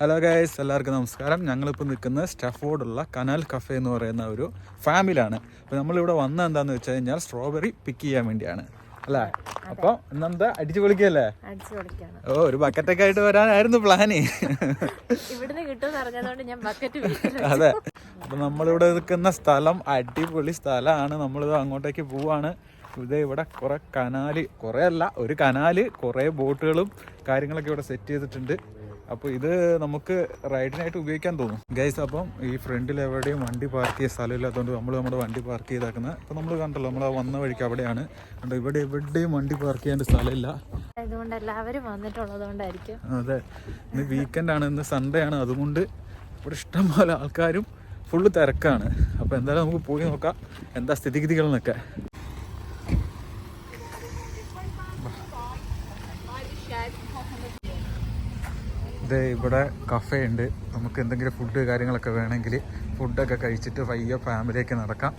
Hello guys എല്ലാവർക്കും നമസ്കാരം. ഞങ്ങളിപ്പോൾ നിൽക്കുന്നത് സ്റ്റഫോർഡുള്ള കനാൽ കഫേ എന്ന് പറയുന്ന ഒരു ഫാമിലാണ് അപ്പോൾ നമ്മളിവിടെ വന്നത് എന്താണെന്ന് വെച്ച് കഴിഞ്ഞാൽ സ്ട്രോബെറി പിക്ക് ചെയ്യാൻ വേണ്ടിയാണ്. അല്ലേ? അപ്പോൾ ഇന്നെന്താ? അടിച്ചു പൊളിക്കല്ലേ? ഓ ഒരു ബക്കറ്റൊക്കെ ആയിട്ട് വരാനായിരുന്നു പ്ലാന് അതെ. അപ്പം നമ്മളിവിടെ നിൽക്കുന്ന സ്ഥലം അടിപൊളി സ്ഥലമാണ്. നമ്മളിത് അങ്ങോട്ടേക്ക് പോവാണ്. ഇത് ഇവിടെ കുറെ കനാല് കുറേ അല്ല ഒരു കനാല് കുറേ ബോട്ടുകളും കാര്യങ്ങളൊക്കെ ഇവിടെ സെറ്റ് ചെയ്തിട്ടുണ്ട്. അപ്പോൾ ഇത് നമുക്ക് റൈഡിനായിട്ട് ഉപയോഗിക്കാൻ തോന്നും. ഗൈസ് അപ്പം ഈ ഫ്രണ്ടിൽ എവിടെയും വണ്ടി പാർക്ക് സ്ഥലമില്ല സ്ഥലമില്ലാത്തതുകൊണ്ട് നമ്മൾ നമ്മുടെ വണ്ടി പാർക്ക് ചെയ്താക്കുന്നത് അപ്പോൾ നമ്മൾ കണ്ടല്ലോ നമ്മൾ വന്ന വഴിക്ക് അവിടെയാണ്. കണ്ടോ ഇവിടെ എവിടെയും വണ്ടി പാർക്ക് ചെയ്യാൻ സ്ഥലമില്ല. അതുകൊണ്ട് എല്ലാവരും അതെ ഇന്ന് വീക്കെൻഡ് ആണ് ഇന്ന് സൺഡേ ആണ്. അതുകൊണ്ട് ഇവിടെ ഇഷ്ടംപോലെ ആൾക്കാരും ഫുള്ള് തിരക്കാണ്. അപ്പോൾ എന്തായാലും നമുക്ക് പോയി നോക്കാം എന്താ സ്ഥിതിഗതികൾ എന്നൊക്കെ. ഇത് ഇവിടെ കഫേ ഉണ്ട്. നമുക്ക് എന്തെങ്കിലും ഫുഡ് കാര്യങ്ങളൊക്കെ വേണമെങ്കിൽ ഫുഡൊക്കെ കഴിച്ചിട്ട് വയ്യ ഫാമിലിയൊക്കെ നടക്കാം.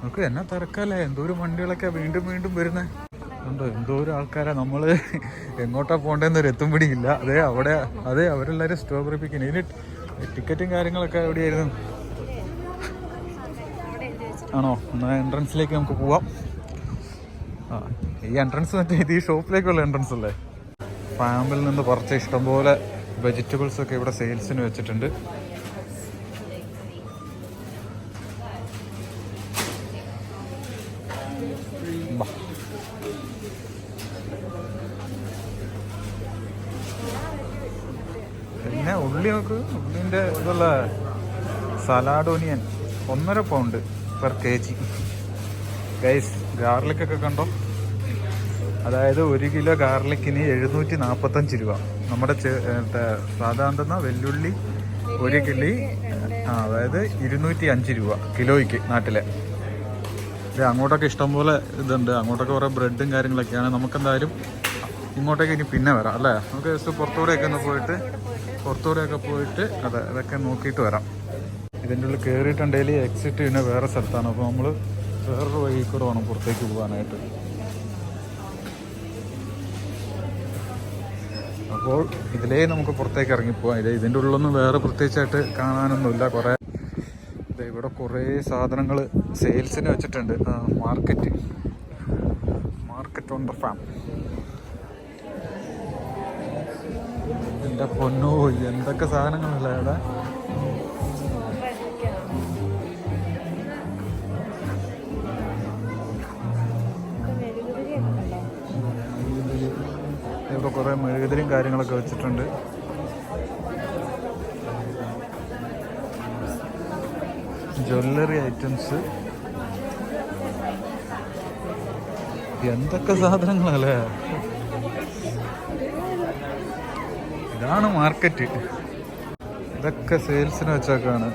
നമുക്ക് എന്നാ തിരക്കല്ലേ? എന്തോരം വണ്ടികളൊക്കെ വീണ്ടും വീണ്ടും വരുന്നത് ഉണ്ടോ എന്തോരം ആൾക്കാരാ നമ്മൾ എങ്ങോട്ടാ പോകേണ്ടതെന്നൊരു എത്തും പിടിയില്ല അതെ അവിടെ അതെ അവരെല്ലാവരും സ്ട്രോബെറി പിക്കിന് ഇനി ടിക്കറ്റും കാര്യങ്ങളൊക്കെ എവിടെയായിരുന്നു? ആണോ? എന്നാൽ എൻട്രൻസിലേക്ക് നമുക്ക് പോവാം. ആ ഈ എൻട്രൻസ് മറ്റേ ഇത് ഈ ഷോപ്പിലേക്കുള്ള എൻട്രൻസ് അല്ലേ? ഫാമിൽ നിന്ന് കുറച്ച് ഇഷ്ടംപോലെ വെജിറ്റബിൾസ് ഒക്കെ ഇവിടെ സെയിൽസിന് വെച്ചിട്ടുണ്ട്. പിന്നെ ഉള്ളി നോക്ക്. ഉള്ളിന്റെ ഇതുള്ള സലാഡ് ഒനിയൻ ഒന്നര pound per K G guys garlic ഒക്കെ കണ്ടോ? അതായത് ഒരു കിലോ ഗാർലിക്കിന് എഴുന്നൂറ്റി നാൽപ്പത്തഞ്ച് രൂപ. നമ്മുടെ സാധാരണ വെല്ലുള്ളി ഒരു കിളി ആ അതായത് ഇരുന്നൂറ്റി അഞ്ച് രൂപ കിലോയ്ക്ക് നാട്ടിലെ. ഇത് അങ്ങോട്ടൊക്കെ ഇഷ്ടംപോലെ ഇതുണ്ട്. അങ്ങോട്ടൊക്കെ കുറേ ബ്രെഡും കാര്യങ്ങളൊക്കെയാണ്. നമുക്കെന്തായാലും ഇങ്ങോട്ടേക്ക് ഇനി പിന്നെ വരാം അല്ലേ? നമുക്ക് ജസ്റ്റ് പുറത്തൂടെയൊക്കെ ഒന്ന് പോയിട്ട് പുറത്തൂടെയൊക്കെ പോയിട്ട് അതെ ഇതൊക്കെ നോക്കിയിട്ട് വരാം. ഇതിന്റെ ഉള്ളിൽ കയറിയിട്ടുണ്ടെങ്കിൽ എക്സിറ്റ് പിന്നെ വേറെ സ്ഥലത്താണ്. അപ്പോൾ നമ്മൾ വേറൊരു വഴി കൂടെ വേണം പുറത്തേക്ക് പോകാനായിട്ട്. അപ്പോൾ ഇതിലേ നമുക്ക് പുറത്തേക്ക് ഇറങ്ങിപ്പോവാം. ഇത് ഇതിന്റെ ഉള്ളിലൊന്നും വേറെ പ്രത്യേകിച്ചായിട്ട് കാണാനൊന്നുമില്ല. കുറേ ഇവിടെ കുറേ സാധനങ്ങൾ സെയിൽസിന് വെച്ചിട്ടുണ്ട്. Market market on the farm എന്റെ പൊന്നോ എന്തൊക്കെ സാധനങ്ങളല്ലേ ഇവിടെ ഇവിടെ കുറേ മെഴുകുതിരിയും കാര്യങ്ങളൊക്കെ വെച്ചിട്ടുണ്ട്. ജ്വല്ലറി ഐറ്റംസ് എന്തൊക്കെ സാധനങ്ങളല്ലേ? ഇതാണ് മാർക്കറ്റ് ഇതൊക്കെ സെയിൽസിന് വെച്ചേക്കാണ്.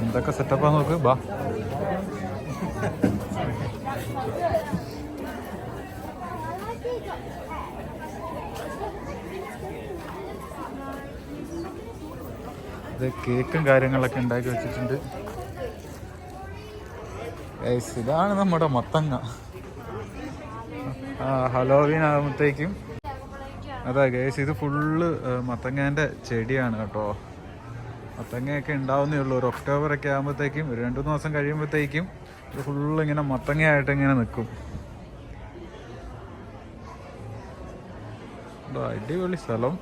എന്തൊക്കെ സെറ്റപ്പാന്ന് നോക്ക്. ബാ. ഇത് കേക്കും കാര്യങ്ങളൊക്കെ ഉണ്ടാക്കി വെച്ചിട്ടുണ്ട്. ഇതാണ് നമ്മുടെ മത്തങ്ങ. ആ ഹലോവീൻ ആകുമ്പോഴത്തേക്കും. അതെ ഗേസ് ഇത് ഫുള്ള് മത്തങ്ങേന്റെ ചെടിയാണ് കേട്ടോ. മത്തങ്ങയൊക്കെ ഉണ്ടാവുന്നേ ഉള്ളൂ. ഒരു ഒക്ടോബർ ഒക്കെ ആകുമ്പോഴത്തേക്കും ഒരു രണ്ടു മൂന്ന് ദിവസം കഴിയുമ്പോഴത്തേക്കും ഇത് ഫുള്ള് ഇങ്ങനെ മത്തങ്ങയായിട്ട് ഇങ്ങനെ നിൽക്കും. അടിപൊളി സ്ഥലം.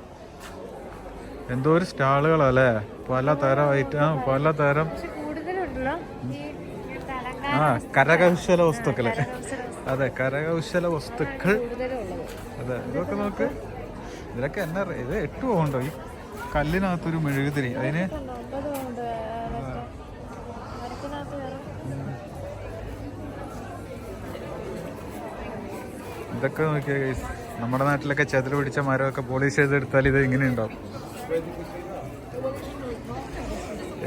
എന്തോ ഒരു സ്റ്റാളുകളല്ലേ? പല തരം ഐറ്റം പല തരം കൂടുതലുണ്ടല്ലോ ഈ ആ കരകൗശല വസ്തുക്കൾ. അതെ കരകൗശല വസ്തുക്കൾ. അതെ ഇതൊക്കെ നോക്ക് ഇതിലൊക്കെ എന്നാ ഇത് എട്ട് പോകണ്ടോ ഈ കല്ലിനകത്തൊരു മെഴുകുതിരി. അതിന് ഇതൊക്കെ നോക്കിയാൽ. നമ്മുടെ നാട്ടിലൊക്കെ ചെതിൽ പിടിച്ച മരമൊക്കെ പോളിഷ് ചെയ്തെടുത്താൽ ഇത് ഇങ്ങനെ ഉണ്ടാവും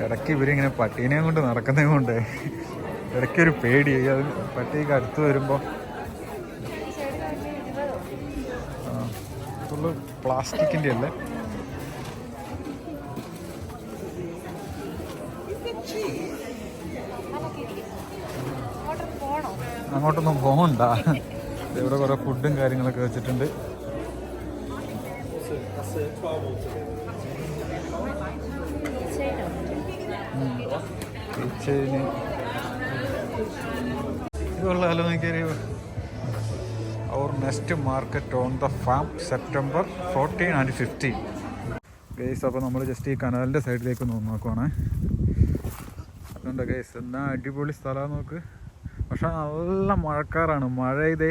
ഇടയ്ക്ക് ഇവരിങ്ങനെ പട്ടീനെയും കൊണ്ട് നടക്കുന്നതും കൊണ്ട് ഇടയ്ക്കൊരു പേടി. അത് പട്ടിയൊക്കെ അടുത്ത് വരുമ്പോൾ പ്ലാസ്റ്റിക്കിന്റെ അല്ലേ? അങ്ങോട്ടൊന്നും പോകണ്ട ഇവിടെ കുറേ ഫുഡും കാര്യങ്ങളൊക്കെ വെച്ചിട്ടുണ്ട്. കിച്ചന് ഇതുള്ളാലോ നോക്കിയറിയോ അവർ next market on the farm September fourteen and fifteen guys അപ്പോൾ നമ്മൾ ജസ്റ്റ് ഈ കനാലിന്റെ സൈഡിലേക്ക് ഒന്ന് നോക്കുവാണേ. അതുകൊണ്ട് ഗൈസ് എന്നാ അടിപൊളി സ്ഥലം നോക്ക്. പക്ഷെ നല്ല മഴക്കാറാണ്. മഴ ഇതേ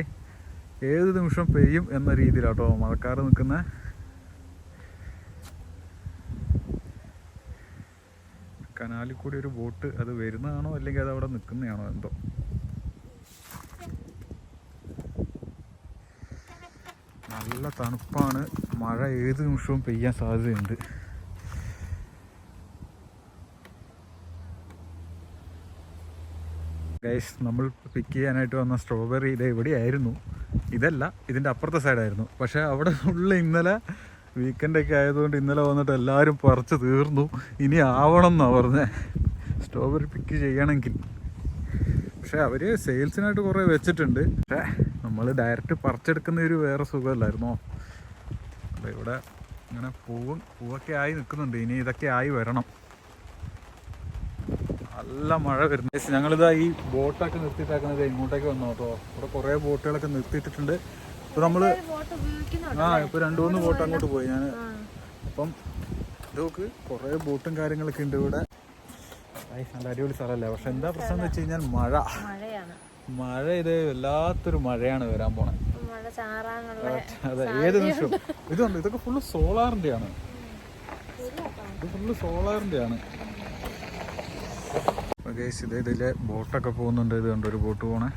ഏത് നിമിഷം പെയ്യും എന്ന രീതിയിലാട്ടോ മഴക്കാർ നിൽക്കുന്നത് കനാലിൽ കൂടി ഒരു ബോട്ട് അത് വരുന്നതാണോ അല്ലെങ്കിൽ അത് അവിടെ നിൽക്കുന്നതാണോ എന്തോ? നല്ല തണുപ്പാണ്. മഴ ഏത് നിമിഷവും പെയ്യാൻ സാധ്യതയുണ്ട്. ഗൈസ് നമ്മൾ പിക്ക് ചെയ്യാനായിട്ട് വന്ന സ്ട്രോബെറി ഇത് എവിടെയായിരുന്നു ഇതല്ല ഇതിന്റെ അപ്പുറത്തെ സൈഡായിരുന്നു പക്ഷേ അവിടെ ഉള്ള ഇന്നലെ വീക്കെൻഡൊക്കെ ആയതുകൊണ്ട് ഇന്നലെ വന്നിട്ട് എല്ലാവരും പറിച്ച് തീർന്നു. ഇനി ആവണം എന്നാണ് പറഞ്ഞത് സ്ട്രോബെറി പിക്ക് ചെയ്യണമെങ്കിൽ. പക്ഷേ അവർ സെയിൽസിനായിട്ട് കുറേ വെച്ചിട്ടുണ്ട്. പക്ഷേ നമ്മൾ ഡയറക്റ്റ് പറിച്ചെടുക്കുന്ന ഒരു വേറെ സുഖമല്ലായിരുന്നോ? അപ്പോൾ ഇവിടെ ഇങ്ങനെ പൂവും പൂവൊക്കെ ആയി നിൽക്കുന്നുണ്ട്. ഇനി ഇതൊക്കെ ആയി വരണം. നല്ല മഴ വരുന്നത് ഞങ്ങളിതാ ഈ ബോട്ടൊക്കെ നിർത്തിയിട്ടാക്കുന്നത്. ഇങ്ങോട്ടേക്ക് വന്നു കേട്ടോ ഇവിടെ കുറേ ബോട്ടുകളൊക്കെ നിർത്തിയിട്ടിട്ടുണ്ട്. ഇപ്പോൾ നമ്മൾ ആ ഇപ്പൊ രണ്ടു മൂന്ന് ബോട്ട് അങ്ങോട്ട് പോയി. ഞാൻ അപ്പം ഇതൊക്കെ കുറേ ബോട്ടും കാര്യങ്ങളൊക്കെ ഉണ്ട് ഇവിടെ. നല്ല അടിപൊളി സ്ഥലമല്ലേ പക്ഷെ എന്താ പ്രശ്നം എന്ന് വെച്ച് കഴിഞ്ഞാൽ മഴ. മഴ ഇത് വല്ലാത്തൊരു മഴയാണ് വരാൻ പോണേ. അതെ ഏത് നിമിഷം ഇതുണ്ട് ഇതൊക്കെ ഫുള്ള് സോളാറിന്റെ ആണ്. ഇത് ഫുള്ള് സോളാറിന്റെ ആണ്. ഇതിലെ ബോട്ടൊക്കെ പോകുന്നുണ്ട്. ഇത് കണ്ടൊരു ബോട്ട് പോണേ.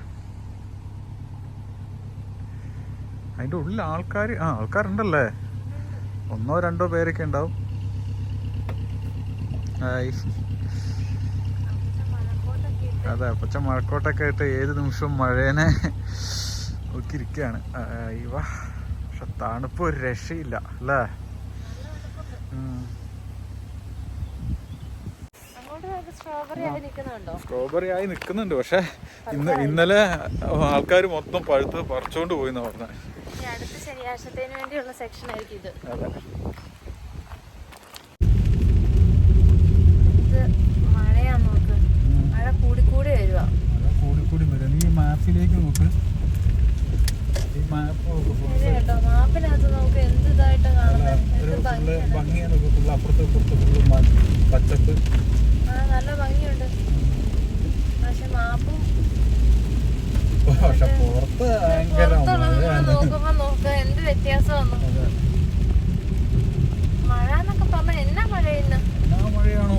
അതിന്റെ ഉള്ളിൽ ആൾക്കാർ ആ ആൾക്കാരുണ്ടല്ലേ? ഒന്നോ രണ്ടോ പേരൊക്കെ ഉണ്ടാവും. അതെ പച്ച മഴക്കോട്ടൊക്കെ ആയിട്ട് ഏത് നിമിഷവും മഴേനെ ഒക്കിരിക്കുകയാണ് ഇവ പക്ഷെ തണുപ്പ് ഒരു രക്ഷയില്ല അല്ലേ? സ്ട്രോബെറി ആയി നിൽക്കുന്നുണ്ടോ പക്ഷെ ഇന്ന് ഇന്നലെ ആൾക്കാർ മൊത്തം പഴുത്ത് പറിച്ചോണ്ട് പോയി എന്നാ പറഞ്ഞത് ഇനി അടുത്ത ശനിയാഴ്ചത്തേന് വേണ്ടിയുള്ള സെക്ഷൻ ആയിരിക്കും ഇത്. ഇത് മഴയാ നോക്ക്. മഴ കൂടി കൂടി വരുക കൂടിക്കൂടി വരും. നീ മാപ്പിലേക്ക് നോക്ക്. മാപ്പിനകത്ത് നമുക്ക് എന്ത് ഇതായിട്ട് കാണുന്നത് ഭംഗിയാണ് അപ്പുറത്ത് ഇപ്പുറത്ത് പച്ചപ്പ്. ആ നല്ല ഭംഗിയുണ്ട്. പക്ഷെ മാപ്പും പക്ഷെ പുറത്ത് ഭയങ്കര പുറത്തുള്ളത് മഴയാണ് നോക്കുമ്പോ നോക്ക എന്ത് വ്യത്യാസമാണ് അതെ. മഴ എന്നൊക്കെ പറഞ്ഞ എന്നാ മഴ ഇന്ന് എന്നാ മഴയാണോ?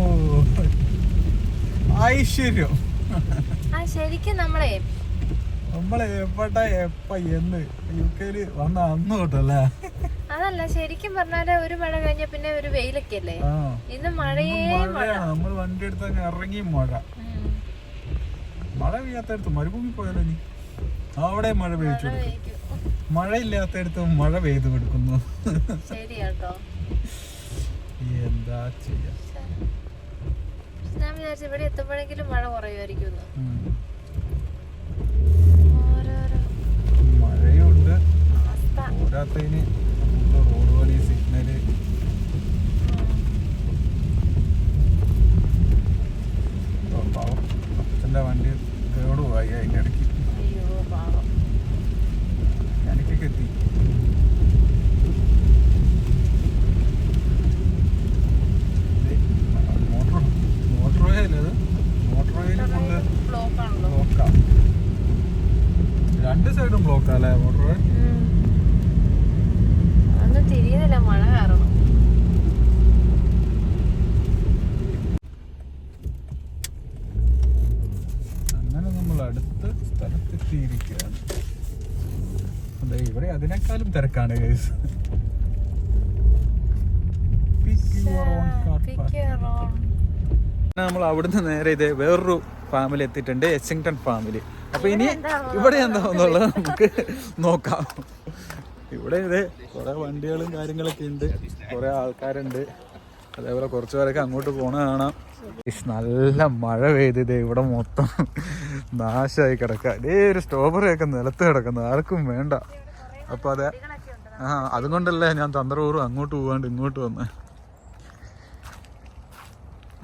ഐശ്വര്യം. ആ ശരിക്കും നമ്മളെ നമ്മളെ എവിടെ എപ്പ എന്ന് യു കെയിൽ വന്ന അന്ന് തൊട്ടല്ലേ? അതല്ല ശരിക്കും പറഞ്ഞാൽ ഒരു മഴ കഴിഞ്ഞ പിന്നെ ഒരു വെയിലൊക്കെ അല്ലേ? ഇന്ന് മഴയേ മഴ. നമ്മൾ വണ്ടി എടുത്ത് അങ്ങ് ഇറങ്ങി മഴ. മഴ പെയ്യാത്തടുത്ത് മരുഭൂമി പോയാലോ നീ അവിടെ മഴ പെയ്ച്ചു മഴ കൊടുക്കും മഴ പെയ്തു കൊടുക്കുന്നു. എന്താ ചെയ്യാ? ഞാൻ വിചാരിച്ചു ഇവിടെ എത്തുമ്പോഴെങ്കിലും മഴ കുറയുമായിരിക്കും മഴയുണ്ട്. പോരാത്തതിന് റോഡ് പണി സിഗ്നൽ പാവം അച്ഛന്റെ വണ്ടി കേടുപോയി അതിന്റെ ഇടയ്ക്ക് അയ്യോ പാവം എനിക്കൊക്കെ എത്തി മോട്ടോർ മോട്ടോർ ഓയിലല്ലേ അത് മോട്ടോർ ഓയിൽ ഫുള്ള് ബ്ലോക്ക് ആണല്ലോ ബ്ലോക്കാ രണ്ട് സൈഡും ബ്ലോക്കാ അല്ലേ മോട്ടോർ ഓയിൽ ഒന്നും തിരിയുന്നില്ല മഴ കാരണം അങ്ങനെ നമ്മൾ അടുത്ത സ്ഥലത്തെത്തിയിരിക്കുകയാണ് അതെ ഇവിടെ അതിനേക്കാളും തിരക്കാണ് കേസ് നമ്മൾ അവിടുന്ന് നേരെ ഇത് വേറൊരു ഫാമിലി എത്തിയിട്ടുണ്ട് എച്ചിങ്ടൺ ഫാമിലി അപ്പൊ ഇനി ഇവിടെ എന്താന്നുള്ളത് നമുക്ക് നോക്കാം. ഇവിടെ ഇത് കുറെ വണ്ടികളും കാര്യങ്ങളൊക്കെ ഉണ്ട്. കുറെ ആൾക്കാരുണ്ട്. അതേപോലെ കുറച്ച് പേരൊക്കെ അങ്ങോട്ട് പോണ കാണാം. നല്ല മഴ പെയ്ത് ഇത് ഇവിടെ മൊത്തം നാശമായി കിടക്കുക. ഇതേ ഒരു സ്ട്രോബെറി ഒക്കെ നിലത്ത് കിടക്കുന്നു. ആർക്കും വേണ്ട. അപ്പൊ അതെ. ആ അതുകൊണ്ടല്ലേ ഞാൻ തന്ത്രപൂർവം അങ്ങോട്ട് പോവാണ്ട് ഇങ്ങോട്ട് വന്ന്.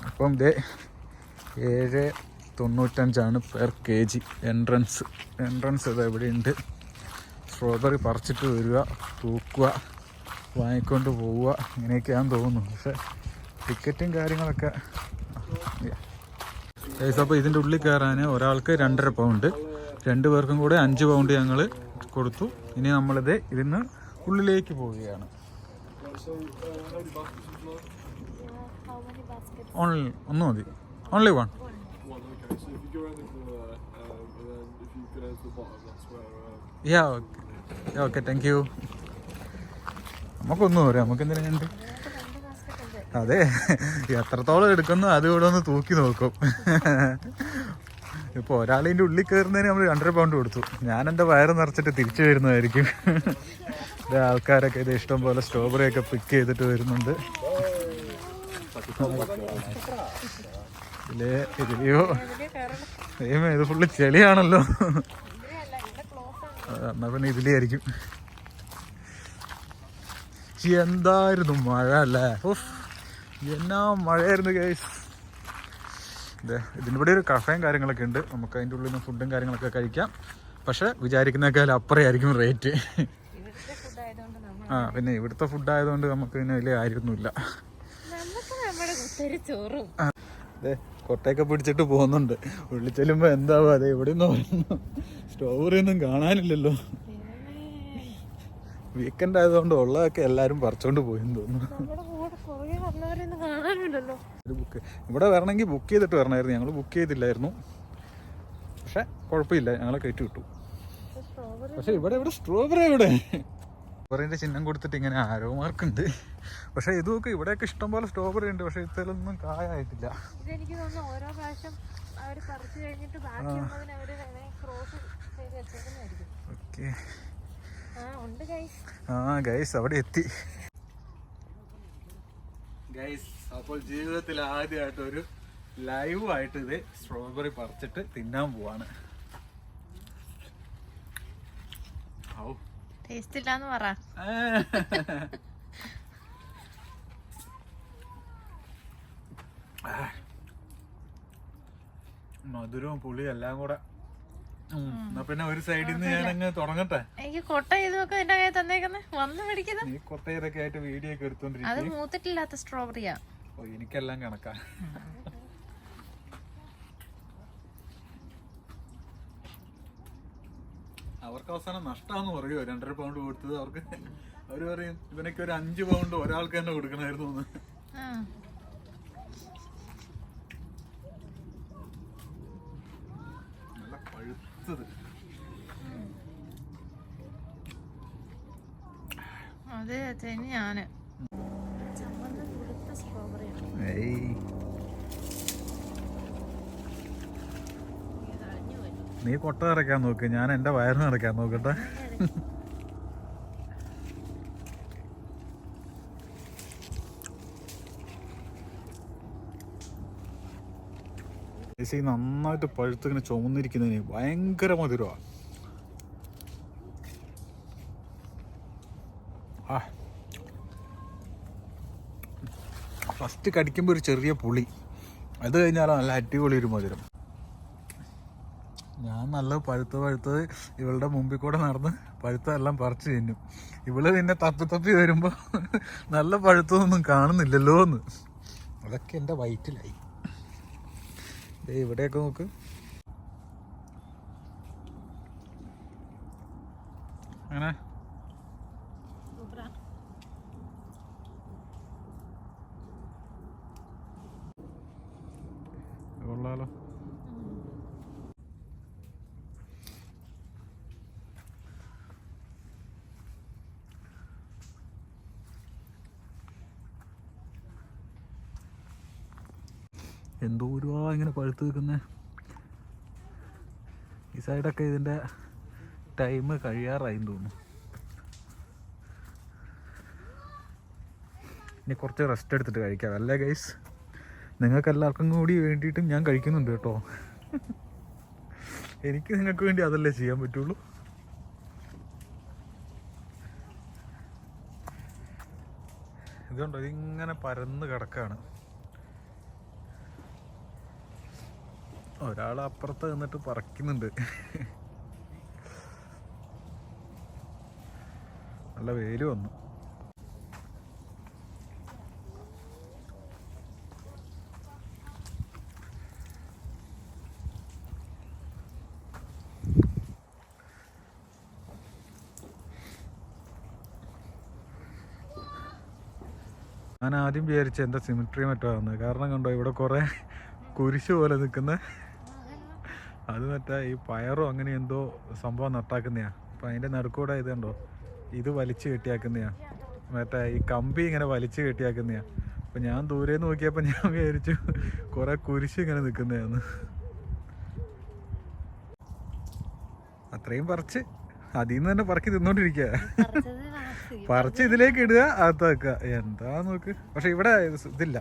അപ്പം ദേ ഏഴ് തൊണ്ണൂറ്റഞ്ചാണ് per K G entrance entrance ഇത് എവിടെയുണ്ട് സ്ട്രോബെറി പറിച്ചിട്ട് വരിക തൂക്കുക വാങ്ങിക്കൊണ്ട് പോവുക. ഇങ്ങനെയൊക്കെയാണെന്ന് തോന്നുന്നു. പക്ഷേ ടിക്കറ്റും കാര്യങ്ങളൊക്കെ അപ്പോൾ ഇതിന്റെ ഉള്ളിൽ കയറാൻ ഒരാൾക്ക് രണ്ടര പൗണ്ട് രണ്ട് പേർക്കും കൂടെ അഞ്ച് പൗണ്ട് ഞങ്ങൾ കൊടുത്തു. ഇനി നമ്മളിത് ഇതിന്ന് ഉള്ളിലേക്ക് പോവുകയാണ്. ഓൺലൈൻ ഒന്ന് മതി. Only one. One, okay. So if you go around the corner um, and then if you go down to the bottom, that's where. Uh, yeah. Okay. Yeah. Okay. Thank you. നമുക്കൊന്നും പറയാം നമുക്ക് ഉണ്ട് അതെ എത്രത്തോളം എടുക്കുന്നു അത് ഇവിടെ ഒന്ന് തൂക്കി നോക്കും ഇപ്പോൾ ഒരാളിന്റെ ഉള്ളിൽ കയറുന്നതിന് നമ്മൾ രണ്ടര പൗണ്ട് കൊടുത്തു ഞാൻ എന്റെ വയറ് നിറച്ചിട്ട് തിരിച്ചു വരുന്നതായിരിക്കും ഇത് ആൾക്കാരൊക്കെ ഇത് ഇഷ്ടം പോലെ സ്ട്രോബെറി ഒക്കെ പിക്ക് ചെയ്തിട്ട് വരുന്നുണ്ട് ഇതിലേ ഇതിലെയോ ദൈവമേ ഇത് ഫുള്ള് ചെളിയാണല്ലോ. എന്നാ പിന്നെ ഇതിലായിരിക്കും. എന്തായിരുന്നു മഴ അല്ലേ? എന്നാ മഴയായിരുന്നു ഗൈസ് ഇതിന്റെ ഇവിടെ ഒരു കഫയും കാര്യങ്ങളൊക്കെ ഉണ്ട്. നമുക്ക് അതിന്റെ ഉള്ളിൽ നിന്ന് ഫുഡും കാര്യങ്ങളൊക്കെ കഴിക്കാം. പക്ഷെ വിചാരിക്കുന്നേക്കാൾ അപ്പുറയായിരിക്കും റേറ്റ് ആ പിന്നെ ഇവിടുത്തെ ഫുഡ് ആയതുകൊണ്ട് നമുക്ക് പിന്നെ വലിയ കാര്യമൊന്നുമില്ല. അതെ കൊട്ടയൊക്കെ പിടിച്ചിട്ട് പോകുന്നുണ്ട്. ഉള്ളിൽ ചെല്ലുമ്പോൾ എന്താവും അതെ എവിടെ നിന്ന് പറയുന്നു കാണാനില്ലല്ലോ. വീക്കെൻഡ് ആയതുകൊണ്ട് ഉള്ളതൊക്കെ എല്ലാരും പറിച്ചോണ്ട് പോയെന്ന് തോന്നുന്നു. ഒരു ബുക്ക് ഇവിടെ വരണമെങ്കിൽ ബുക്ക് ചെയ്തിട്ട് വരണമായിരുന്നു. ഞങ്ങൾ ബുക്ക് ചെയ്തില്ലായിരുന്നു. പക്ഷെ കുഴപ്പമില്ല. ഞങ്ങളെ കയറ്റി വിട്ടു. പക്ഷെ ഇവിടെ ഇവിടെ സ്ട്രോബെറി ഇവിടെ സ്ട്രോബെറിന്റെ ചിഹ്നം കൊടുത്തിട്ട് ഇങ്ങനെ ആരോ മാർക്കുണ്ട് പക്ഷെ ഇതൊക്കെ ഇവിടെയൊക്കെ ഇഷ്ടം പോലെ സ്ട്രോബെറി ഉണ്ട് പക്ഷെ ഇതിലൊന്നും കായായിട്ടില്ല. ഇതെനിക്ക് തോന്നുന്നു ഓരോ പ്രാവശ്യം അവർ പറിച്ചു കഴിഞ്ഞിട്ട് ബാക്കിയുള്ളതിന് ക്രോസ് ചെയ്ത് വെച്ചേക്കുന്നതായിരിക്കും. ഓക്കെ. ആ ഉണ്ട് ഗൈസ് അവിടെ എത്തി. ഗൈസ് അപ്പോൾ ജീവിതത്തിൽ ആദ്യമായിട്ട് ഒരു ലൈവ് ആയിട്ട് ഇത് സ്ട്രോബെറി പറിച്ചിട്ട് തിന്നാൻ പോവാണ്. ടേസ്റ്റ് ഇല്ലാന്ന് പറ ആ. ആ. മധുരവും പുളിയും എല്ലാം കൂടെ. പിന്നെ ഒരു സൈഡിൽ നിന്ന് ഞാൻ അങ്ങ് തുടങ്ങട്ടെ? എനിക്ക് കൊട്ട ചെയ്തൊക്കെ എന്റെ കയ്യിൽ തന്നേക്കുന്നേ. വന്ന് ഈ ആയിട്ട് വീഡിയോ ഒക്കെ അത് എടുത്തോണ്ടിരിക്കും മൂത്തിട്ടില്ലാത്ത സ്ട്രോബെറിയാ ഓ എനിക്കെല്ലാം കണക്കാ. അവർക്ക് അവസാനം നഷ്ടാന്ന് പറയുമോ രണ്ടര പൗണ്ട് കൊടുത്തത് അവർക്ക്. അവർ പറയും ഇവനൊക്കെ ഒരു അഞ്ച് പൗണ്ട് ഒരാൾക്ക് തന്നെ കൊടുക്കണമായിരുന്നു എന്ന് ആ. നല്ല പഴുത്തത് അതെ തനി ഞാൻ. നീ കൊട്ട നിറയ്ക്കാൻ നോക്ക്. ഞാൻ എന്റെ വയറ് നിറയ്ക്കാൻ നോക്കട്ടെ. ചേച്ചി നന്നായിട്ട് പഴുത്ത് ഇങ്ങനെ ചുമന്നിരിക്കുന്നതിന് ഭയങ്കര മധുരമാണ് ആ. ഫസ്റ്റ് കടിക്കുമ്പോൾ ഒരു ചെറിയ പുളി. അത് കഴിഞ്ഞാൽ നല്ല അടിപൊളി ഒരു മധുരം. ഞാൻ നല്ല പഴുത്ത പഴുത്തത് ഇവളുടെ മുമ്പിൽ കൂടെ നടന്ന് പഴുത്തതെല്ലാം പറിച്ചു തിന്നും. ഇവൾ പിന്നെ തപ്പി തപ്പി വരുമ്പോൾ നല്ല പഴുത്തൊന്നും കാണുന്നില്ലല്ലോ എന്ന് അതൊക്കെ എന്റെ വയറ്റിലായി. ഇവിടെയൊക്കെ നോക്ക്. അങ്ങനെ ഇങ്ങനെ നിൽക്കുന്നത് ഈ സൈഡൊക്കെ ഇതിന്റെ ടൈം കഴിയാറായി തോന്നുന്നു. ഇനി കുറച്ച് റെസ്റ്റ് എടുത്തിട്ട് കഴിക്കാം. അല്ലേ ഗൈസ് നിങ്ങൾക്ക് എല്ലാവർക്കും കൂടി വേണ്ടിയിട്ടും ഞാൻ കഴിക്കുന്നുണ്ട് കേട്ടോ. എനിക്ക് നിങ്ങൾക്ക് വേണ്ടി അതല്ലേ ചെയ്യാൻ പറ്റുള്ളൂ. ഇതുണ്ടോ ഇതിങ്ങനെ പരന്ന് കിടക്കാണ്. ഒരാൾ അപ്പുറത്ത് നിന്നിട്ട് പറക്കുന്നുണ്ട്. നല്ല വെയിൽ വന്നു. ഞാൻ ആദ്യം വിചാരിച്ച എന്താ സിമിട്രി മറ്റോ ആവുന്നത് കാരണം കണ്ടോ ഇവിടെ കുറേ കുരിശ് പോലെ നിൽക്കുന്ന അത് മറ്റേ ഈ പയറോ അങ്ങനെ എന്തോ സംഭവം നട്ടാക്കുന്നയാ. അപ്പൊ അതിന്റെ നടുക്കൂടെ ഇത് കണ്ടോ ഇത് വലിച്ചു കെട്ടിയാക്കുന്നയാ. മറ്റേ ഈ കമ്പി ഇങ്ങനെ വലിച്ചു കെട്ടിയാക്കുന്നയാ. അപ്പൊ ഞാൻ ദൂരെ നോക്കിയപ്പോ ഞാൻ വിചാരിച്ചു കൊറേ കുരിശ് ഇങ്ങനെ നിൽക്കുന്നയാന്ന് അത്രയും പറിച്ച് അതിൽ നിന്ന് തന്നെ പറക്കി വാസി. പറിച്ച് ഇതിലേക്ക് ഇടുക അകത്ത് എന്താ നോക്ക്. പക്ഷെ ഇവിടെ ഇതില്ല.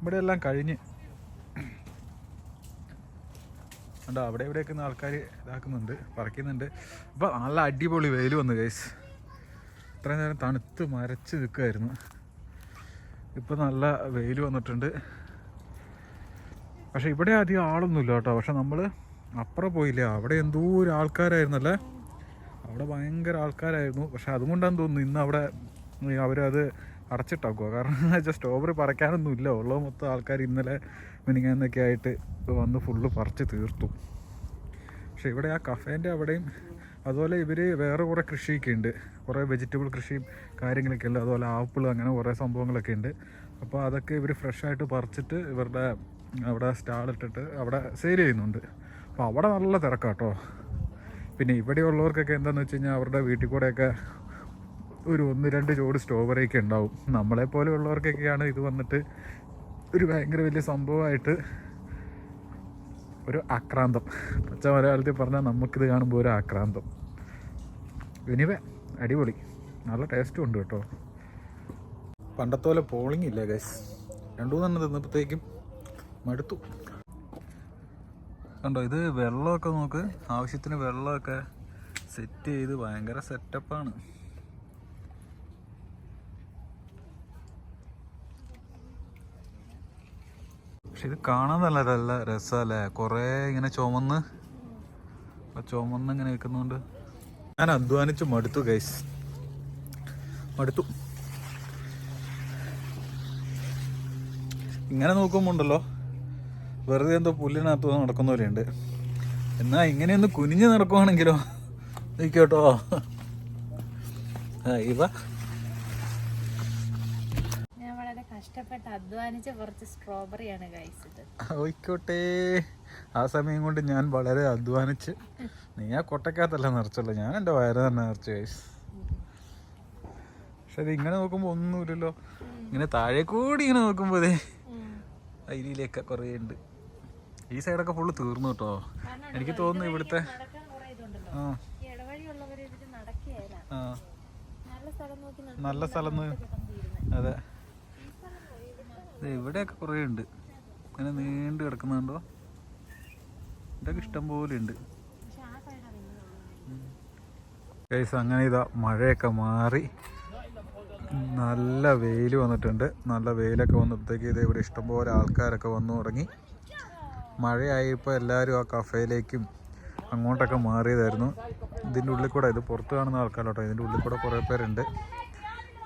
ഇവിടെ എല്ലാം കഴിഞ്ഞ്. ഉണ്ടോ അവിടെ ഇവിടെയൊക്കെ ആൾക്കാർ ഇതാക്കുന്നുണ്ട് പറിക്കുന്നുണ്ട്. അപ്പോൾ നല്ല അടിപൊളി വെയിൽ വന്നു ഗൈസ് ഇത്രയും നേരം തണുത്ത് മരച്ച് നിൽക്കുമായിരുന്നു ഇപ്പോൾ നല്ല വെയിൽ വന്നിട്ടുണ്ട്. പക്ഷെ ഇവിടെ അധികം ആളൊന്നുമില്ല കേട്ടോ. പക്ഷെ നമ്മൾ അപ്പുറം പോയില്ല? അവിടെ എന്തോ ഒരു ആൾക്കാരായിരുന്നല്ലേ? അവിടെ ഭയങ്കര ആൾക്കാരായിരുന്നു. പക്ഷെ അതുകൊണ്ടാണ് തോന്നുന്നു ഇന്ന് അവിടെ അവരത് അടച്ചിട്ടാക്കുക കാരണം വെച്ചാൽ സ്ട്രോബറി പറിക്കാനൊന്നും ഇല്ല. ഉള്ളത് മൊത്തം ആൾക്കാർ ഇന്നലെ മിനിങ്ങാന്നൊക്കെ ആയിട്ട് വന്ന് ഫുള്ള് പറിച്ച് തീർത്തു. പക്ഷേ ഇവിടെ ആ കഫേന്റെ അവിടെയും അതുപോലെ ഇവർ വേറെ കുറേ കൃഷിയൊക്കെ ഉണ്ട്. കുറേ വെജിറ്റബിൾ കൃഷിയും കാര്യങ്ങളൊക്കെ ഉണ്ട്. അതുപോലെ ആപ്പിൾ അങ്ങനെ കുറേ സംഭവങ്ങളൊക്കെ ഉണ്ട്. അപ്പോൾ അതൊക്കെ ഇവർ ഫ്രഷായിട്ട് പറിച്ചിട്ട് ഇവരുടെ അവിടെ സ്റ്റാൾ ഇട്ടിട്ട് അവിടെ സെയിൽ ചെയ്യുന്നുണ്ട്. അപ്പോൾ അവിടെ നല്ല തിരക്കാട്ടോ. പിന്നെ ഇവിടെയുള്ളവർക്കൊക്കെ എന്താണെന്ന് വെച്ച് കഴിഞ്ഞാൽ അവരുടെ വീട്ടിൽ കൂടെയൊക്കെ ഒരു ഒന്ന് രണ്ട് ജോഡി സ്ട്രോബെറി ഒക്കെ ഉണ്ടാവും. നമ്മളെ പോലെയുള്ളവർക്കൊക്കെയാണ് ഇത് വന്നിട്ട് ഒരു ഭയങ്കര വലിയ സംഭവമായിട്ട് ഒരു ആക്രാന്തം. പച്ച മലയാളത്തിൽ പറഞ്ഞാൽ നമുക്കിത് കാണുമ്പോൾ ഒരു ആക്രാന്തം. എനിവേ അടിപൊളി. നല്ല ടേസ്റ്റും ഉണ്ട് കേട്ടോ. പണ്ടത്തെ പോലെ പോളിംഗ് ഇല്ല ഗൈസ് രണ്ടു മൂന്നെണ്ണം തിന്നപ്പോഴത്തേക്കും മടുത്തു. കണ്ടോ ഇത് വെള്ളമൊക്കെ നോക്ക്. ആവശ്യത്തിന് വെള്ളമൊക്കെ സെറ്റ് ചെയ്ത് ഭയങ്കര സെറ്റപ്പാണ് പക്ഷെ ഇത് കാണാൻ നല്ല നല്ല രസമല്ലേ? കുറേ ഇങ്ങനെ ചുമന്ന്. ചുമന്ന് ഇങ്ങനെ നിൽക്കുന്നുണ്ട്. ഞാൻ അധ്വാനിച്ച് മടുത്തു ഗൈസ് മടുത്തു. ഇങ്ങനെ നോക്കുമ്പോൾ ഉണ്ടല്ലോ വെറുതെ എന്തോ പുല്ലിനകത്ത് നടക്കുന്ന പോലെയുണ്ട് എന്നാ ഇങ്ങനെയൊന്ന് കുനിഞ്ഞ് നടക്കുവാണെങ്കിലോ? നിൽക്കട്ടോ ഇവ ഞാൻ വളരെ കഷ്ടപ്പെട്ട് അധ്വാനിച്ച കുറച്ച് സ്ട്രോബെറിയാണ് കഴിച്ചത് ആയിക്കോട്ടെ. ആ സമയം കൊണ്ട് ഞാൻ വളരെ അധ്വാനിച്ച്. നീ ആ കൊട്ടക്കകത്തല്ല നിറച്ചല്ലോ. ഞാൻ എന്റെ വയറ് തന്നെ നിറച്ചു കൈസ് പക്ഷെ അത് ഇങ്ങനെ നോക്കുമ്പോൾ ഒന്നുമില്ലല്ലോ. ഇങ്ങനെ താഴെ കൂടി ഇങ്ങനെ നോക്കുമ്പോൾ അരിയിലേക്ക് അരിയിലൊക്കെ കുറേ ഉണ്ട്. ഈ സൈഡൊക്കെ ഫുള്ള് തീർന്നു കേട്ടോ. എനിക്ക് തോന്നുന്നു ഇവിടുത്തെ ആ. ആ. നല്ല സ്ഥലം അതെ. ഇവിടെയൊക്കെ കുറേ ഉണ്ട് ഇങ്ങനെ നീണ്ടു കിടക്കുന്നുണ്ടോ? ഇതൊക്കെ ഇഷ്ടം പോലെ ഉണ്ട്. കേസ് അങ്ങനെ ഇതാ മഴയൊക്കെ മാറി. നല്ല വെയിൽ വന്നിട്ടുണ്ട്. നല്ല വെയിലൊക്കെ വന്നപ്പോഴത്തേക്ക് ഇത് ഇവിടെ ഇഷ്ടംപോലെ ആൾക്കാരൊക്കെ വന്നു തുടങ്ങി. മഴയായപ്പോൾ എല്ലാവരും ആ കഫേയിലേക്കും അങ്ങോട്ടൊക്കെ മാറിയതായിരുന്നു. ഇതിന്റെ ഉള്ളിൽ കൂടെ ഇത് പുറത്ത് കാണുന്ന ആൾക്കാരോട്ടോ. ഇതിന്റെ ഉള്ളിൽ കൂടെ കുറേ പേരുണ്ട്.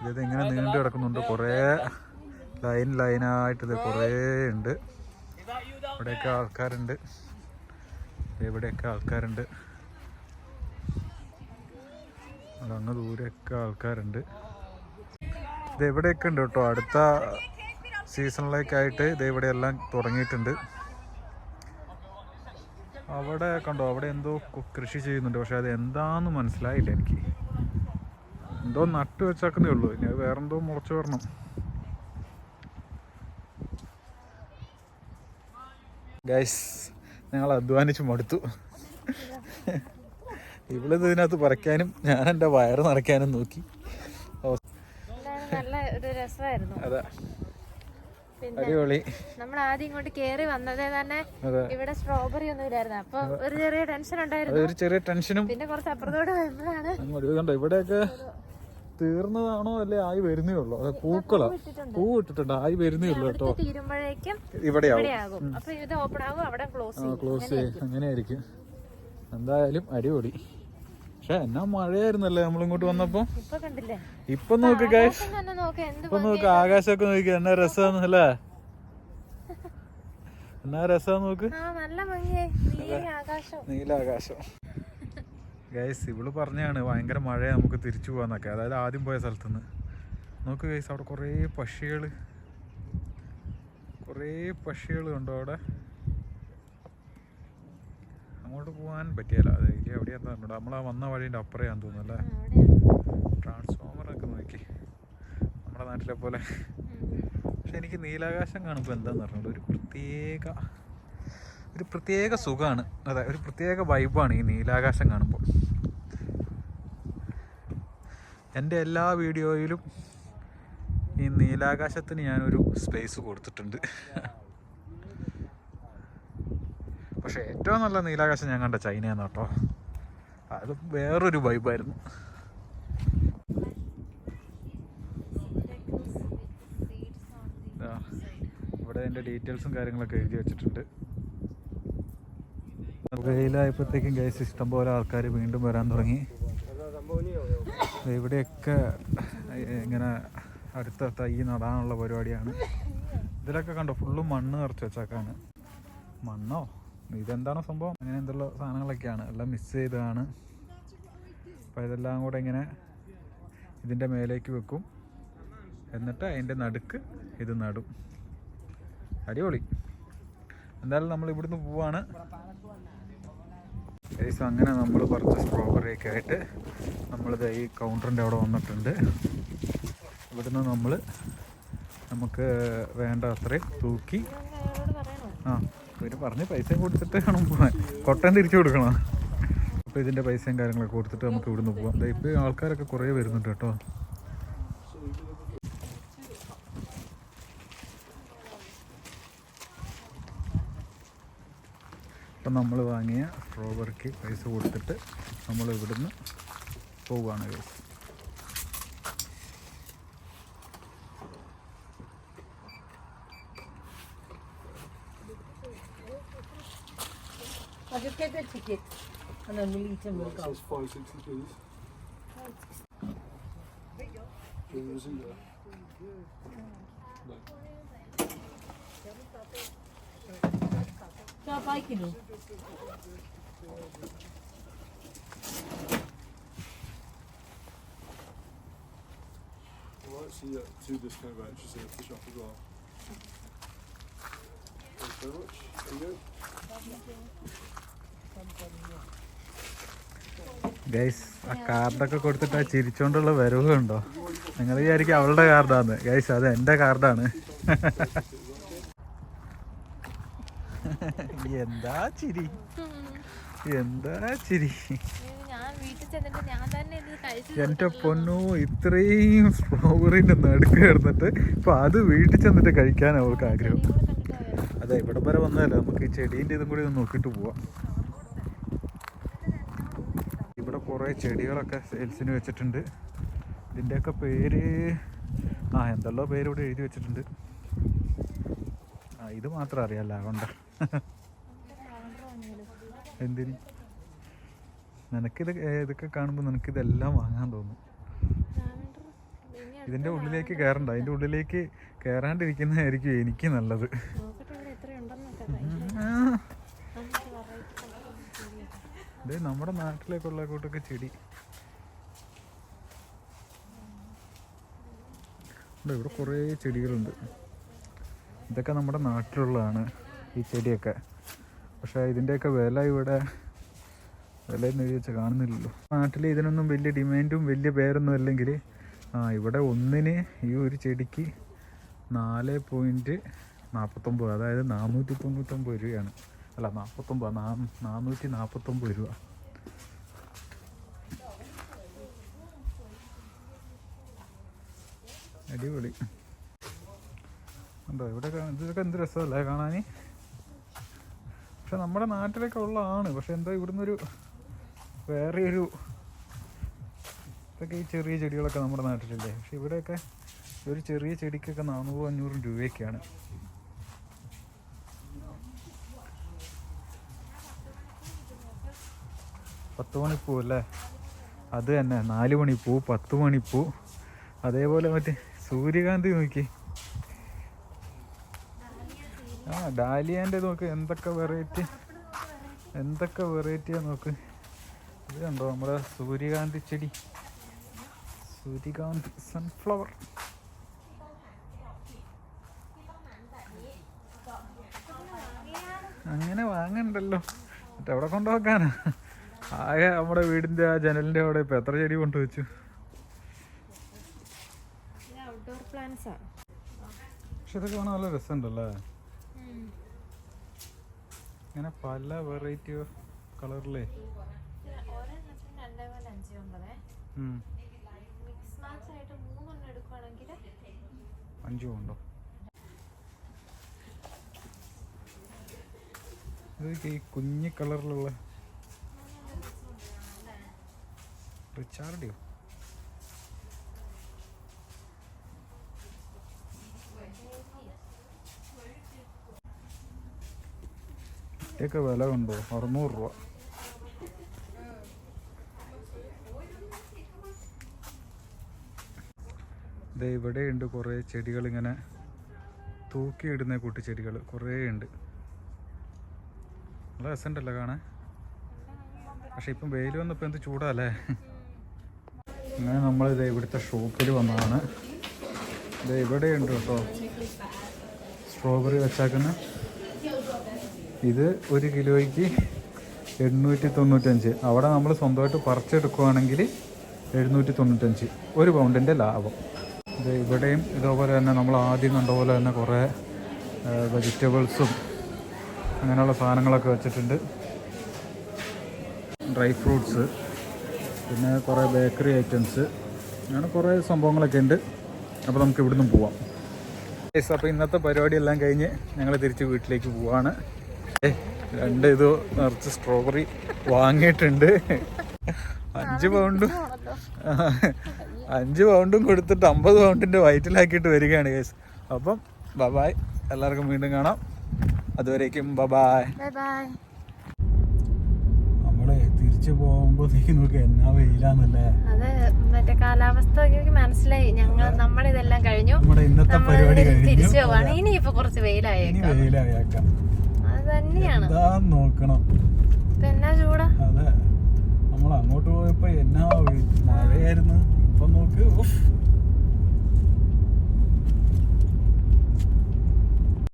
ഇത് ഇങ്ങനെ നീണ്ടു കിടക്കുന്നുണ്ട്. കുറേ ലൈൻ ലൈനായിട്ടിത് കുറേ ഉണ്ട്. ഇവിടെയൊക്കെ ആൾക്കാരുണ്ട്. ഇവിടെയൊക്കെ ആൾക്കാരുണ്ട്. അങ്ങ് ദൂരെയൊക്കെ ആൾക്കാരുണ്ട്. ഇത് എവിടെയൊക്കെ ഉണ്ട് കേട്ടോ. അടുത്ത സീസണിലേക്കായിട്ട് ഇത് ഇവിടെ എല്ലാം തുടങ്ങിയിട്ടുണ്ട്. അവിടെ കണ്ടോ? അവിടെ എന്തോ കൃഷി ചെയ്യുന്നുണ്ട്. പക്ഷെ അത് എന്താന്ന് മനസ്സിലായില്ല എനിക്ക്. എന്തോ നട്ടു വെച്ചേക്കുന്നേ ഉള്ളൂ. ഇനി അത് വേറെന്തോ മുളച്ചു വരണം. ഗൈസ് ഞങ്ങൾ അധ്വാനിച്ച് മടുത്തു. ഇവളിത് ഇതിനകത്ത് പറയ്ക്കാനും ഞാൻ എന്റെ വയറ് നിറയ്ക്കാനും നോക്കി. നല്ല ഒരു രസമായിരുന്നു. അതെ. അടിപൊളി. നമ്മൾ ആദ്യം ഇങ്ങോട്ട് കേറി വന്നതേ തന്നെ ഇവിടെ സ്ട്രോബെറി ഒന്നും ഇല്ലായിരുന്നു. അപ്പൊ ഒരു ചെറിയ ടെൻഷൻ ഉണ്ടായിരുന്നു. ഒരു ചെറിയ ടെൻഷനും പിന്നെ കുറച്ച് അപ്പുറത്തോട്ട് വരുമ്പോഴാണ് ഇവിടെയൊക്കെ? തീർന്നതാണോ അല്ലെ ആയി വരുന്നേ ഉള്ളൂ? അത് പൂക്കളാ. പൂ ഇട്ടിട്ടുണ്ട്. ആയി വരുന്നേ ഉള്ളൂ കേട്ടോ. ഇവിടെയാവും. ക്ലോസ് അങ്ങനെയായിരിക്കും. എന്തായാലും അടിപൊളി. പക്ഷെ എന്നാ മഴയായിരുന്നല്ലേ നമ്മളിങ്ങോട്ട് വന്നപ്പോ? ഇപ്പൊ കണ്ടില്ലേ? ഇപ്പൊ നോക്ക് ഇപ്പൊ നോക്ക് ആകാശമൊക്കെ നോക്കി. എന്നാ രസാന്ന് അല്ലേ? എന്നാ രസാന്ന് നോക്ക്. ആ നല്ല ഭംഗിയായി. നീല ആകാശം. നീലാകാശം ഗൈസ് ഇവൾ പറഞ്ഞാണ് ഭയങ്കര മഴ നമുക്ക് തിരിച്ചു പോകാന്നൊക്കെ അതായത് ആദ്യം പോയ സ്ഥലത്തുനിന്ന് നോക്ക് ഗൈസ് അവിടെ കുറേ പക്ഷികൾ കുറേ പക്ഷികൾ ഉണ്ടോ അവിടെ? അങ്ങോട്ട് പോകാൻ പറ്റിയല്ല. അത് ഇല്ല എവിടെയാന്ന് നമ്മൾ ആ വന്ന വഴീന്റെ അപ്പുറയാന്ന് തോന്നുന്നു അല്ലേ? ആ, അവിടെയാണ്. ട്രാൻസ്ഫോമറൊക്കെ നോക്കി. നമ്മുടെ നാട്ടിലെ പോലെ. പക്ഷെ എനിക്ക് നീലാകാശം കാണുമ്പോൾ എന്താന്ന് പറഞ്ഞത് ഒരു പ്രത്യേക ഒരു പ്രത്യേക സുഖമാണ് അതെ ഒരു പ്രത്യേക വൈബാണ് ഈ നീലാകാശം കാണുമ്പോൾ. എന്റെ എല്ലാ വീഡിയോയിലും ഈ നീലാകാശത്തിന് ഞാനൊരു സ്പേസ് കൊടുത്തിട്ടുണ്ട്. പക്ഷേ ഏറ്റവും നല്ല നീലാകാശം ഞാൻ കണ്ട ചൈനയെന്ന് കേട്ടോ. അത് വേറൊരു വൈബായിരുന്നു ഇവിടെ എന്റെ ഡീറ്റെയിൽസും കാര്യങ്ങളൊക്കെ എഴുതി വെച്ചിട്ടുണ്ട്. വെയിലായപ്പോഴത്തേക്കും ഗൈസ് ഇഷ്ടംപോലെ ആൾക്കാർ വീണ്ടും വരാൻ തുടങ്ങി. ഇവിടെയൊക്കെ ഇങ്ങനെ അടുത്ത തൈ നടാനുള്ള പരിപാടിയാണ്. ഇതിലൊക്കെ കണ്ടോ ഫുള്ളും മണ്ണ് നിറച്ച് വെച്ചേക്കാണ്. മണ്ണോ? ഇതെന്താണോ സംഭവം? അങ്ങനെ എന്തുള്ള സാധനങ്ങളൊക്കെയാണ്. എല്ലാം മിക്സ് ചെയ്തതാണ്. അപ്പോൾ ഇതെല്ലാം കൂടെ ഇങ്ങനെ ഇതിന്റെ മേലേക്ക് വെക്കും. എന്നിട്ട് അതിന്റെ നടുക്ക് ഇത് നടും. അടിപൊളി. എന്തായാലും നമ്മൾ ഇവിടുന്ന് പോവാണ്. ഏകദേശം അങ്ങനെ നമ്മൾ കുറച്ച് സ്ട്രോബറിയൊക്കെ ആയിട്ട് നമ്മളിത് ഈ കൗണ്ടറിന്റെ അവിടെ വന്നിട്ടുണ്ട്. ഇവിടുന്ന് നമ്മൾ നമുക്ക് വേണ്ട അത്രയും തൂക്കി. ആ ഇവർ പറഞ്ഞ് പൈസയും കൊടുത്തിട്ട് വേണം പോകാൻ കൊട്ടൻ തിരിച്ചു കൊടുക്കണം. അപ്പോൾ ഇതിന്റെ പൈസയും കാര്യങ്ങളൊക്കെ കൊടുത്തിട്ട് നമുക്ക് ഇവിടുന്ന് പോകാം ഇപ്പോൾ ആൾക്കാരൊക്കെ കുറേ വരുന്നുണ്ട് കേട്ടോ. അപ്പം നമ്മൾ വാങ്ങിയ സ്ട്രോബെറിക്ക് പൈസ കൊടുത്തിട്ട് നമ്മൾ ഇവിടുന്ന് പോവുകയാണ് guys Thank just get the ticket and then we'll eat and we'll It go. says five sixty please. Can you see that? No. പായ് kilo Well, actually, uh, two discount vouchers here for the shop as well. Thanks very much. There you guys ആ കാർഡൊക്കെ കൊടുത്തിട്ട് ആ ചിരിച്ചോണ്ടുള്ള വരവ് കണ്ടോ നിങ്ങൾ വിചാരിക്കും അവളുടെ കാർഡാന്ന് ഗൈസ് അത് എന്റെ കാർഡാണ് എന്താ ചിരി? എന്താ ചിരി? എന്റെ പൊന്നു ഇത്രയും സ്ട്രോബെറിന്റെ നടുക്ക് കിടന്നിട്ട് ഇപ്പൊ അത് വീട്ടിൽ ചെന്നിട്ട് കഴിക്കാൻ അവൾക്ക് ആഗ്രഹം. അതെ ഇവിടെ വരെ വന്നതല്ല? നമുക്ക് ഈ ചെടീന്റെ ഇതും കൂടി ഒന്ന് നോക്കിട്ട് പോവാം. ഇവിടെ കുറേ ചെടികളൊക്കെ സെയിൽസിന് വെച്ചിട്ടുണ്ട്. ഇതിന്റെയൊക്കെ പേര് ആ എന്തെല്ലോ പേര് ഇവിടെ എഴുതി വെച്ചിട്ടുണ്ട്. ആ ഇത് മാത്രം അറിയാം ലാവണ്ട. എന്തിന്? നിനക്കിത് ഇതൊക്കെ കാണുമ്പോൾ നിനക്കിതെല്ലാം വാങ്ങാൻ തോന്നും. ഇതിന്റെ ഉള്ളിലേക്ക് കയറണ്ട അതിന്റെ ഉള്ളിലേക്ക് കയറാണ്ടിരിക്കുന്നതായിരിക്കും എനിക്ക് നല്ലത്. ഇത് നമ്മുടെ നാട്ടിലേക്കുള്ള കൂട്ടൊക്കെ ചെടി. ഇവിടെ കുറേ ചെടികളുണ്ട്. ഇതൊക്കെ നമ്മുടെ നാട്ടിലുള്ളതാണ് ഈ ചെടിയൊക്കെ. പക്ഷേ ഇതിന്റെയൊക്കെ വില ഇവിടെ വില എന്ന് എഴുതി കാണുന്നില്ലല്ലോ. നാട്ടിൽ ഇതിനൊന്നും വലിയ ഡിമാൻഡും വലിയ പേരൊന്നും അല്ലെങ്കിൽ ആ ഇവിടെ ഒന്നിന് ഈ ഒരു ചെടിക്ക് നാല് പോയിന്റ് നാൽപ്പത്തൊമ്പത് അതായത് നാനൂറ്റി തൊണ്ണൂറ്റൊമ്പത് രൂപയാണ്. അല്ല നാൽപ്പത്തൊമ്പത് നാ നാനൂറ്റി നാൽപ്പത്തൊമ്പത് രൂപ. അടിപൊളി. ഉണ്ടോ ഇവിടെ ഇതൊക്കെ എന്ത് രസമല്ലേ കാണാൻ പക്ഷെ നമ്മുടെ നാട്ടിലൊക്കെ ഉള്ളതാണ്. പക്ഷെ എന്താ ഇവിടുന്ന് ഒരു വേറെ ഒരു ഇതൊക്കെ ഈ ചെറിയ ചെടികളൊക്കെ നമ്മുടെ നാട്ടിലില്ലേ? പക്ഷെ ഇവിടെയൊക്കെ ഒരു ചെറിയ ചെടിക്കൊക്കെ നാനൂറും അഞ്ഞൂറും രൂപയൊക്കെയാണ്. പത്ത് മണിപ്പൂ അല്ലേ? അത് തന്നെ. നാല് മണിപ്പൂ പത്ത് മണിപ്പൂ. അതേപോലെ മറ്റേ സൂര്യകാന്തി നോക്കി ആ ഡാലിയാന്റെ നോക്ക് എന്തൊക്കെ വെറൈറ്റി എന്തൊക്കെ വെറൈറ്റിയാണ് നോക്ക്. ഇത് കണ്ടോ നമ്മുടെ സൂര്യകാന്തി ചെടി. സൂര്യകാന്തി സൺഫ്ലവർ അങ്ങനെ വാങ്ങണ്ടല്ലോ. മറ്റേ എവിടെ കൊണ്ടുവെക്കാനാ ആകെ നമ്മുടെ വീടിന്റെ ആ ജനലിന്റെ അവിടെ ഇപ്പൊ എത്ര ചെടി കൊണ്ടുവച്ചു? പക്ഷെ ഇതൊക്കെ കാണാൻ നല്ല രസമുണ്ടല്ലേ? ഇങ്ങനെ പല വെറൈറ്റി ഓഫ് കളറിലേ അഞ്ച് ഉണ്ടോ കുഞ്ഞി കളറിലുള്ള റിച്ചാർഡിയോ? ഇതൊക്കെ വില കണ്ടോ? അറുന്നൂറ് രൂപ. ദേ ഇവിടെയുണ്ട് കുറേ ചെടികൾ ഇങ്ങനെ തൂക്കിയിടുന്ന കൂട്ടി ചെടികൾ കുറേ ഉണ്ട്. നല്ല രസമുണ്ടല്ലോ കാണാൻ. പക്ഷെ ഇപ്പം വെയിൽ വന്നപ്പോൾ എന്ത് ചൂടാല്ലേ? അങ്ങനെ നമ്മൾ ഇത് ഇവിടുത്തെ ഷോപ്പിൽ വന്നതാണ്. ഇത് ഇവിടെയുണ്ട് കേട്ടോ. സ്ട്രോബെറി വെച്ചാക്കുന്ന. ഇത് ഒരു കിലോയ്ക്ക് എണ്ണൂറ്റി തൊണ്ണൂറ്റഞ്ച്. അവിടെ നമ്മൾ സ്വന്തമായിട്ട് പറിച്ചെടുക്കുവാണെങ്കിൽ എഴുന്നൂറ്റി തൊണ്ണൂറ്റഞ്ച്. ഒരു പൗണ്ടിന്റെ ലാഭം. ഇത് ഇവിടെയും ഇതേപോലെ തന്നെ നമ്മൾ ആദ്യം കണ്ട പോലെ തന്നെ കുറേ വെജിറ്റബിൾസും അങ്ങനെയുള്ള സാധനങ്ങളൊക്കെ വെച്ചിട്ടുണ്ട്. ഡ്രൈ ഫ്രൂട്ട്സ് പിന്നെ കുറേ ബേക്കറി ഐറ്റംസ് അങ്ങനെ കുറേ സംഭവങ്ങളൊക്കെ ഉണ്ട്. അപ്പോൾ നമുക്ക് ഇവിടുന്ന് പോവാം. അപ്പോൾ ഇന്നത്തെ പരിപാടിയെല്ലാം കഴിഞ്ഞ് ഞങ്ങൾ തിരിച്ച് വീട്ടിലേക്ക് പോവാണ്. രണ്ട് ഇത് നിറച്ച് സ്ട്രോബെറി വാങ്ങിയിട്ടുണ്ട്. അഞ്ച് പൗണ്ടും അഞ്ച് പൗണ്ടും കൊടുത്തിട്ട് അമ്പത് പൗണ്ടിന്റെ വയറ്റിലാക്കിയിട്ട് വരികയാണ് കേസ് അപ്പം ബബായ് എല്ലാവർക്കും വീണ്ടും കാണാം. അതുവരേക്കും ബബായ് നമ്മളെ തിരിച്ചു പോകുമ്പോഴത്തേക്ക് നോക്കി എന്നാ വെയിലാന്നല്ലേ? അത് മറ്റേ കാലാവസ്ഥ മനസ്സിലായി. ഞങ്ങൾ നമ്മുടെ ഇതെല്ലാം കഴിഞ്ഞു. നമ്മുടെ ഇന്നത്തെ പരിപാടി തിരിച്ചു പോവാണ്. ഇനിയിപ്പോ കുറച്ച് ഇനി വെയിലായേക്കാം വെയിലായേക്കാം. തന്നെയാണ്. നോക്കണം. എന്നാ ചൂടാ? അതെ. നമ്മൾ അങ്ങോട്ട് പോയപ്പോ എന്നാ മഴയായിരുന്നു. ഇപ്പൊ നോക്ക്